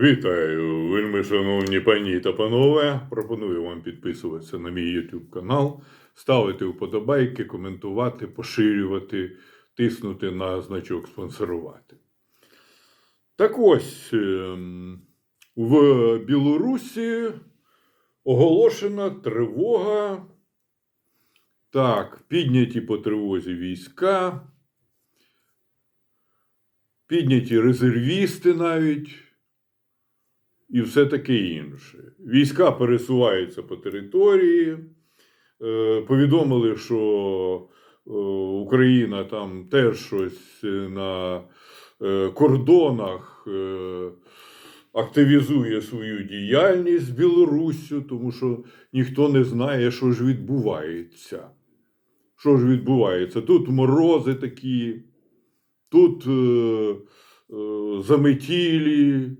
Вітаю, вельми шановні пані та панове. Пропоную вам підписуватися на мій YouTube канал, ставити вподобайки, коментувати, поширювати, тиснути на значок спонсорувати. Так ось ем, в Білорусі оголошена тривога. Так, підняті по тривозі війська, підняті резервісти навіть і все таке інше. Війська пересуваються по території. Е, Повідомили, що е, Україна там теж щось на е, кордонах е, активізує свою діяльність з Білоруссю, тому що ніхто не знає, що ж відбувається. Що ж відбувається? Тут морози такі, тут заметілі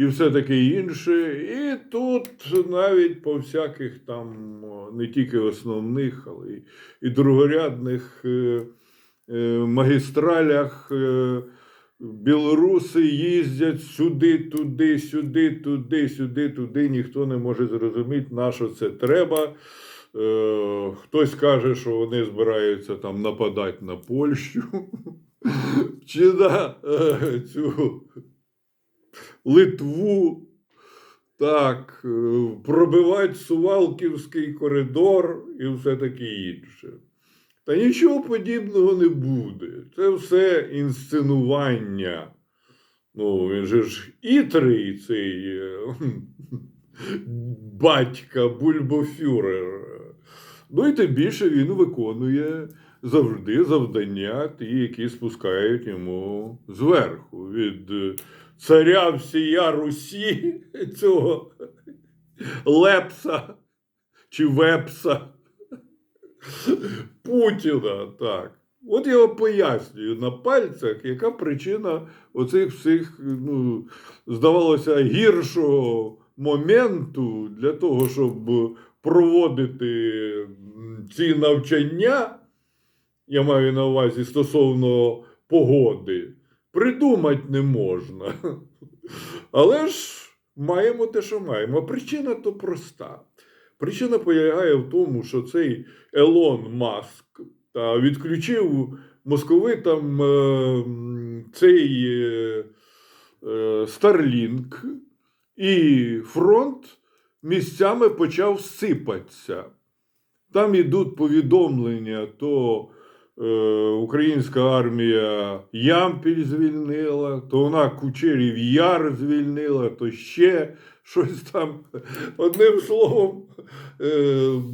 і все таке інше. І тут навіть по всяких там не тільки основних, але і другорядних е, е, магістралях е, білоруси їздять сюди, туди, сюди, туди, сюди, туди. Ніхто не може зрозуміти, на що це треба. Е, Хтось каже, що вони збираються там нападати на Польщу. Чи на цю Литву, так, е, пробивати Сувалківський коридор і все таке інше. Та нічого подібного не буде. Це все інсценування. Ну, він же ж ітрий цей е, батька Бульбофюрер. Ну і тим більше він виконує завжди завдання, ті, які спускають йому зверху. Від царя всія Русі, цього Лепса чи Вепса Путіна. Так. От я пояснюю на пальцях, яка причина оцих всіх, ну, здавалося, гіршого моменту для того, щоб проводити ці навчання, я маю на увазі стосовно погоди, придумати не можна. Але ж маємо те, що маємо. Причина то проста. Причина полягає в тому, що цей Елон Маск та відключив московитам е, цей е, е, Starlink, і фронт місцями почав сипатися. Там ідуть повідомлення, то українська армія Ямпіль звільнила, то вона Кучерів Яр звільнила, то ще щось там. Одним словом, е,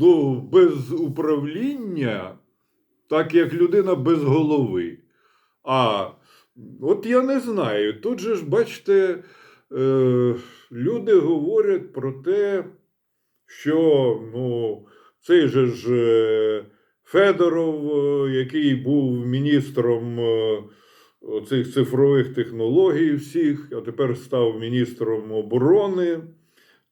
ну, без управління, так як людина без голови. А от я не знаю. Тут же ж, бачите, е, люди говорять про те, що ну, цей же ж е, Федоров, е, який був міністром е, цих цифрових технологій всіх, а тепер став міністром оборони,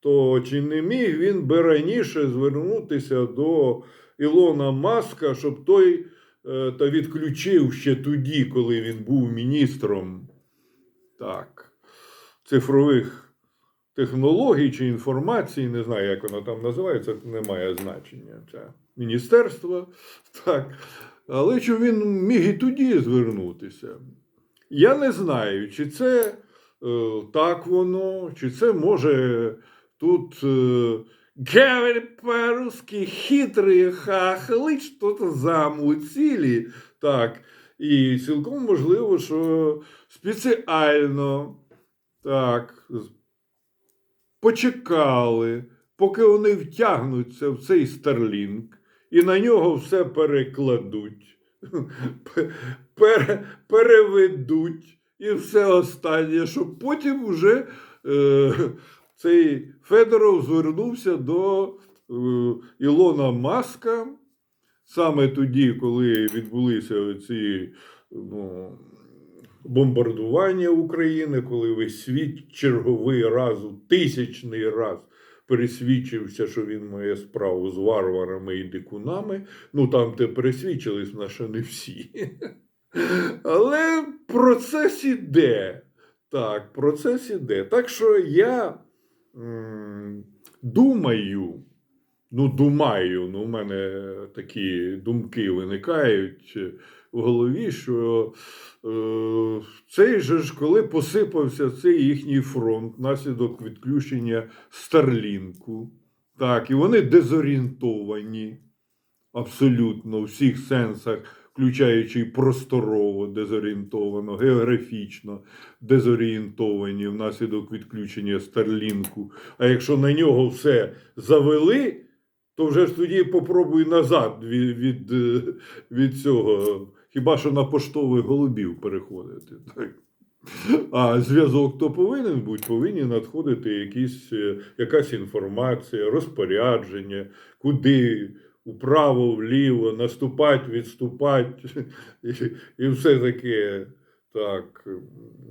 то чи не міг він би раніше звернутися до Ілона Маска, щоб той е, та відключив ще тоді, коли він був міністром? Так, цифрових технологій чи інформації, не знаю, як воно там називається, не має значення. Це міністерство. Так. Але чи він міг і тоді звернутися? Я не знаю, чи це е, так воно, чи це може тут е, говорить по-русски хитрий хахли, що-то замутили. Так. І цілком можливо, що спеціально так, почекали, поки вони втягнуться в цей Starlink і на нього все перекладуть, пере- переведуть і все останнє, щоб потім вже е, цей Федоров звернувся до е, Ілона Маска. Саме тоді, коли відбулися ці ну, бомбардування України, коли весь світ черговий раз, у тисячний раз пересвідчився, що він має справу з варварами і дикунами. Ну там те пересвідчились, на що не всі. Але процес іде. Так, процес іде. Так що я м, думаю, ну, думаю, ну, у мене такі думки виникають в голові, що е, цей же ж, коли посипався цей їхній фронт внаслідок відключення Старлінку, так, і вони дезорієнтовані абсолютно у всіх сенсах, включаючи просторово дезорієнтовано, географічно дезорієнтовані внаслідок відключення Старлінку. А якщо на нього все завели, то вже ж тоді попробуй назад від, від, е, від цього. Хіба що на поштових голубів переходити. А зв'язок то повинен бути, повинні надходити якісь, е, якась інформація, розпорядження, куди вправо, вліво, наступати, відступати і, і все таке. Так,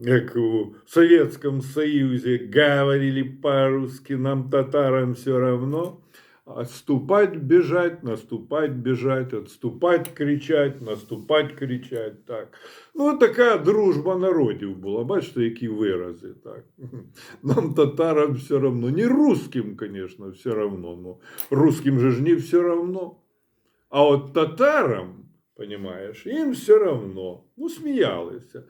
як у Советском Союзе говорили по-русски, нам татарам все равно. Отступать, бежать, наступать, бежать, отступать, кричать, наступать, кричать. Так. Ну, така дружба народів була. Бачите, які вирази. Так. Нам татарам все равно. Не русским, конечно, все равно. Но русским же ж не все равно. А от татарам, понимаєш, їм все равно. Ну, сміялися.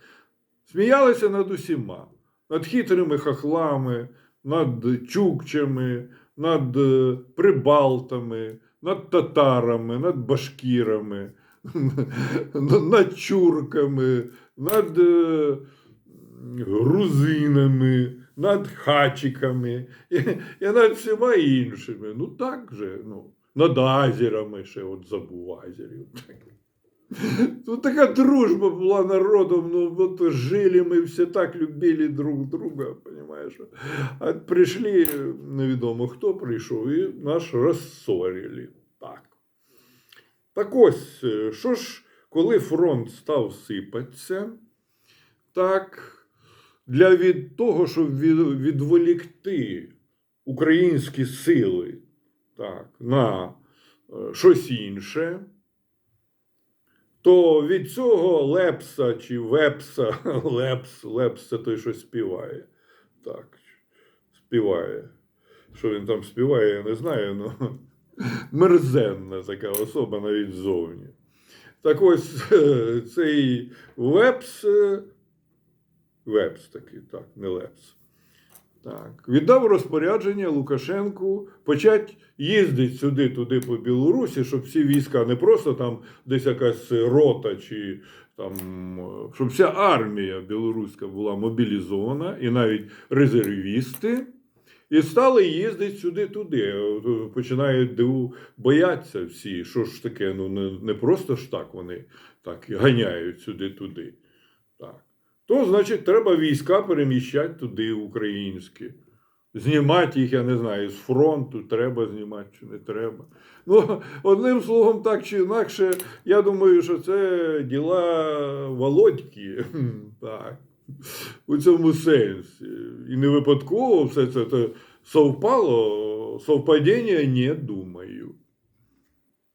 Сміялися над усіма. Над хитрими хахлами, над чукчами, над е, прибалтами, над татарами, над башкірами, над чурками, над е, грузинами, над хачиками і, над всіма іншими. Ну так же, ну, над азерами ще от забув азерів. Тут така дружба була народом, ну вот жили ми всі так любили друг друга, понимаешь? А прийшли, невідомо хто прийшов, і нас розсорили. Так. Так ось, е, що ж, коли фронт став сипатися, так, для від того, щоб відволікти українські сили так, на е, щось інше, то від цього лепса чи вепса, лепс, лепс це той, що співає. Так, співає. Що він там співає, я не знаю, але мерзенна така особа навіть ззовні. Так ось цей вепс, вепс такий, так, не лепс. Так, віддав розпорядження Лукашенку почати їздити сюди-туди по Білорусі, щоб всі війська не просто там десь якась рота, чи там, е, щоб вся армія білоруська була мобілізована, і навіть резервісти, і стали їздити сюди-туди. Починають диву, бояться всі, що ж таке, ну не, не просто ж так вони так ганяють сюди-туди. Так то значить треба війська переміщати туди, українські. Знімати їх, я не знаю, з фронту треба знімати чи не треба. Ну, одним словом, так чи інакше, я думаю, що це діла Володьки. Так. У цьому сенсі. І не випадково все це, це совпало, совпадіння не думаю.